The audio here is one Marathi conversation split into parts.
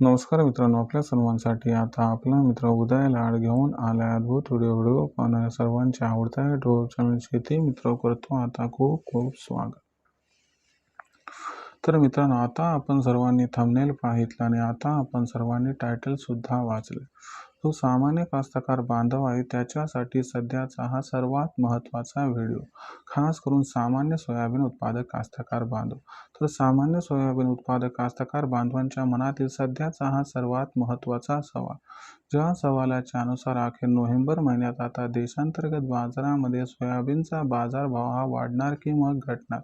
नमस्कार मित्रांनो आपल्या सर्वांसाठी आता आपला मित्र उदय लाड घेऊन आला अद्भुत व्हिडिओ व्हिडिओ पाहणाऱ्या सर्वांच्या आवडत्या युट्यूब चॅनल शेती मित्र करतो आता खूप खूप स्वागत. तर मित्रांनो आता आपण सर्वांनी थंबनेल पाहितलं आणि आता आपण सर्वांनी टायटलसुद्धा वाचले. जो सामान्य कास्तकार बांधव आहे. त्याच्यासाठी सध्याचा हा सर्वात महत्त्वाचा व्हिडिओ. खास करून सामान्य सोयाबीन उत्पादक कास्तकार बांधव. तर सामान्य सोयाबीन उत्पादक कास्तकार बांधवांच्या मनातील सध्याचा हा सर्वात महत्त्वाचा सवाल. ज्या सवालाच्या अनुसार अखेर नोव्हेंबर महिन्यात आता देशांतर्गत बाजारामध्ये सोयाबीनचा बाजारभाव हा वाढणार की मग घटणार?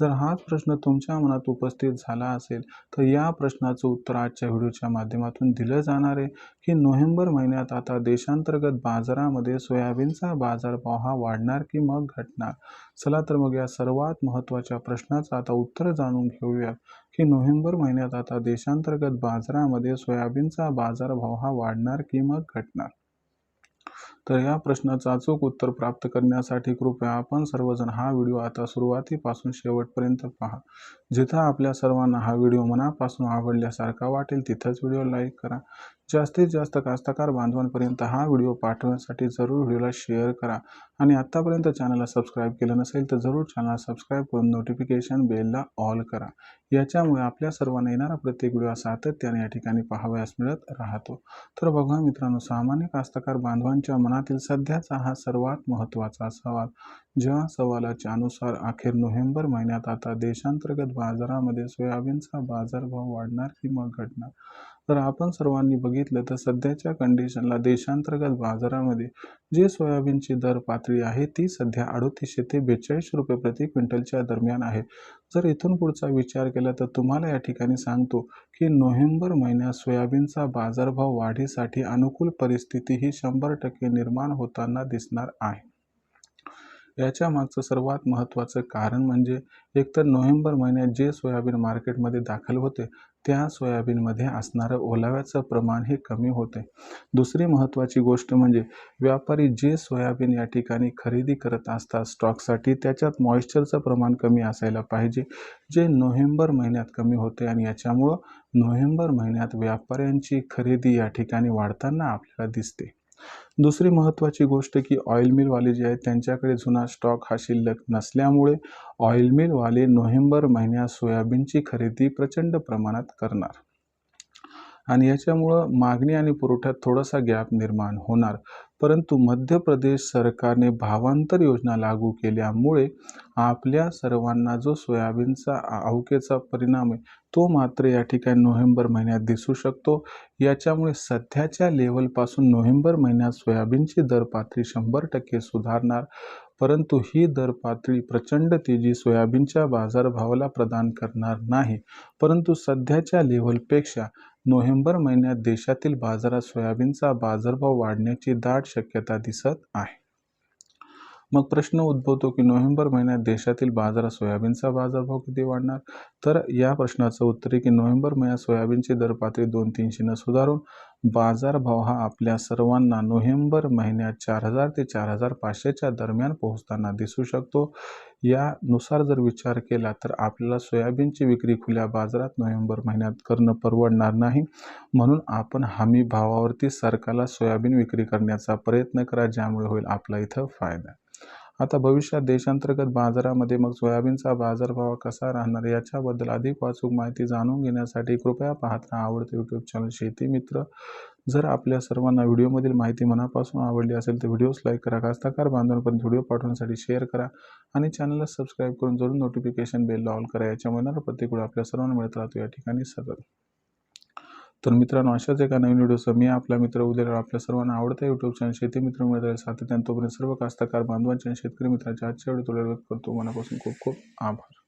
जर हाच प्रश्न तुमच्या मनात उपस्थित झाला असेल तर या प्रश्नाचं उत्तर आजच्या व्हिडिओच्या माध्यमातून दिलं जाणार आहे की नोव्हेंबर महिन्यात आता देशांतर्गत बाजारामध्ये सोयाबीनचा बाजारभाव हा वाढणार की मग घटणार? चला तर मग या सर्वात महत्त्वाच्या प्रश्नाचं आता उत्तर जाणून घेऊया की नोव्हेंबर महिन्यात आता देशांतर्गत बाजारामध्ये सोयाबीनचा बाजारभाव हा वाढणार की मग घटणार? तर या प्रश्नाचं अचूक उत्तर प्राप्त करण्यासाठी कृपया आपण सर्वजण हा व्हिडिओ आता सुरुवातीपासून शेवटपर्यंत पहा. जिथं आपल्या सर्वांना हा व्हिडिओ मनापासून आवडल्यासारखा वाटेल तिथंच व्हिडिओ लाईक करा. जास्तीत जास्त कास्तकार बांधवांपर्यंत हा व्हिडिओ पाठवण्यासाठी जरूर व्हिडिओला शेअर करा. आणि आत्तापर्यंत चॅनलला सबस्क्राईब केलं नसेल तर जरूर चॅनलला सबस्क्राईब करून नोटिफिकेशन बेलला ऑल करा. याच्यामुळे आपल्या सर्वांना येणारा प्रत्येक व्हिडिओ सातत्याने या ठिकाणी पाहावयास मिळत राहतो. तर बघा मित्रांनो सामान्य कास्तकार बांधवांच्या मना मनातील सध्याचा हा सर्वात महत्त्वाचा सवाल ज्या सवालाच्या अनुसार अखेर नोव्हेंबर महिन्यात आता देशांतर्गत बाजारामध्ये सोयाबीनचा बाजारभाव वाढणार की मग घटणार? तर आपण सर्वांनी बघितलं तर सध्याच्या कंडिशनला देशांतर्गत बाजारामध्ये जे सोयाबीनची दर पातळी आहे ती सध्या अडतीसशे ते बेचाळीस रुपये प्रति क्विंटलच्या दरम्यान आहे. जर इथून पुढचा विचार केला तर तुम्हाला या ठिकाणी सांगतो की नोव्हेंबर महिन्यात सोयाबीनचा बाजारभाव वाढीसाठी अनुकूल परिस्थिती ही शंभर टक्के निर्माण होताना दिसणार आहे. याच्या मागचं सर्वात महत्त्वाचं कारण म्हणजे एकतर नोव्हेंबर महिन्यात जे सोयाबीन मार्केटमध्ये दाखल होते त्या सोयाबीनमध्ये असणारं ओलाव्याचं प्रमाण हे कमी होते. दुसरी महत्त्वाची गोष्ट म्हणजे व्यापारी जे सोयाबीन या ठिकाणी खरेदी करत असतात स्टॉकसाठी त्याच्यात मॉइश्चरचं प्रमाण कमी असायला पाहिजे जे नोव्हेंबर महिन्यात कमी होते आणि याच्यामुळं नोव्हेंबर महिन्यात व्यापाऱ्यांची खरेदी या ठिकाणी वाढताना आपल्याला दिसते. दुसरी महत्त्वाची गोष्ट की ऑइल मिलवाले जे आहेत त्यांच्याकडे जुना स्टॉक हा शिल्लक नसल्यामुळे ऑइल मिलवाले नोव्हेंबर महिन्यात सोयाबीनची खरेदी प्रचंड प्रमाणात करणार. आणि याच्यामुळं मागणी आणि पुरवठ्यात थोडासा गॅप निर्माण होणार. परंतु मध्य प्रदेश सरकारने भावांतर योजना लागू केल्यामुळे आपल्या सर्वांना जो सोयाबीनचा अवकेचा परिणाम आहे तो मात्र या ठिकाणी नोव्हेंबर महिन्यात दिसू शकतो. याच्यामुळे सध्याच्या लेवलपासून नोव्हेंबर महिन्यात सोयाबीनची दर पातळी शंभर टक्के सुधारणार. परंतु ही दर पातळी प्रचंड तेजी सोयाबीनच्या बाजारभावाला प्रदान करणार नाही. परंतु सध्याच्या लेवलपेक्षा नोव्हेंबर महिन्यात देशातील बाजारात सोयाबीनचा बाजारभाव वाढण्याची दाट शक्यता दिसत आहे. मग प्रश्न उद्भवतो की नोव्हेंबर महिन्यात देशातील बाजारात सोयाबीनचा बाजारभाव किती वाढणार? तर या प्रश्नाचं उत्तर आहे की नोव्हेंबर महिन्यात सोयाबीनची दर पातळी दोन तीनशेनं सुधारून बाजारभाव हा आपल्या सर्वांना नोव्हेंबर महिन्यात चार हजार ते चार हजार पाचशेच्या दरम्यान पोहोचताना दिसू शकतो. यानुसार जर विचार केला तर आपल्याला सोयाबीनची विक्री खुल्या बाजारात नोव्हेंबर महिन्यात करणं परवडणार नाही. म्हणून आपण हमी भावावरती सरकारला सोयाबीन विक्री करण्याचा प्रयत्न करा ज्यामुळे होईल आपला इथं फायदा. आता भविष्यात देशांतर्गत बाजारामध्ये मग सोयाबीनचा बाजारभाव कसा राहणार याच्याबद्दल अधिक वाचूक माहिती जाणून घेण्यासाठी कृपया पाहत राहा आवडते यूट्यूब चॅनल शेती मित्र. जर आपल्या सर्वांना व्हिडिओमधील माहिती मनापासून आवडली असेल तर व्हिडिओज लाईक करा कास्ताकार बांधवांपर्यंत व्हिडिओ पाठवण्यासाठी शेअर करा आणि चॅनलला सबस्क्राईब करून जरूर नोटिफिकेशन बेल ऑल करा. याच्यामुळे प्रत्येक वेळी आपल्या सर्वांना मिळत राहतो. या ठिकाणी सतत तर मित्रांनो अशाच एका नवीन व्हिडिओसह मी आपला मित्र उद्या आपल्या सर्वांना आवडता यूट्यूब चॅनल शेती मित्र मिळत राहील सातत्याने तोपर्यंत सर्व कास्तकार बांधवांच्या शेतकरी मित्रांच्या आजच्या व्हिडिओ तुला करतो. मनापासून खूप खूप आभार.